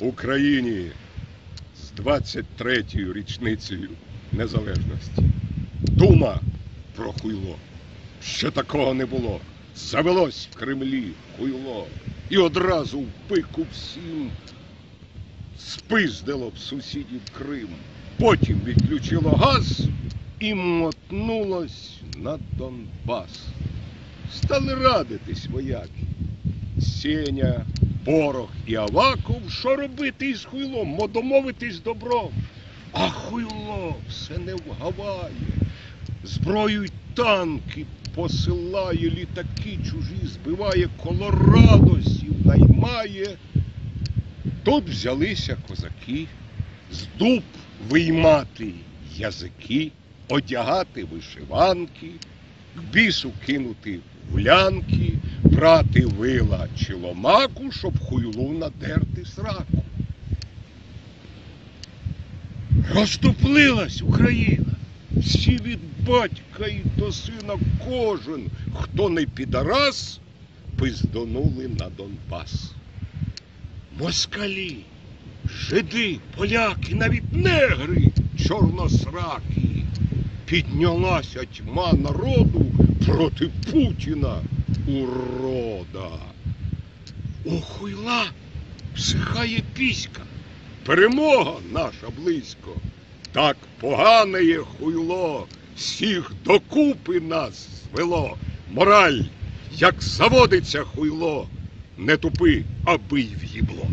Україні з 23-ю річницею незалежності. Дума про хуйло. Ще такого не було. Завелось в Кремлі хуйло. І одразу в пику всім спиздило в сусідів Крим. Потім відключило газ і мотнулось на Донбас. Стали радитись вояки. Сеня, Порох і Аваков, що робити із хуйлом, мо домовитись добром. А хуйло все не вгаває. Зброю й танки посилає, літаки чужі збиває, колорадосів наймає. Тут взялися козаки, з дуб виймати язики, одягати вишиванки, к бісу кинути в лянки, брати вила чи ломаку, щоб хуйлу надерти сраку. Розтоплилась Україна. Всі від батька і до сина кожен, хто не підарас, пизданули на Донбас. Москалі, жиди, поляки, навіть негри, чорносраки. Піднялася тьма народу проти Путіна урода. У хуйла всихає піська. Перемога наша близько. Так погане хуйло, всіх докупи нас звело. Мораль, як заводиться хуйло, не тупи, аби й в'їбло.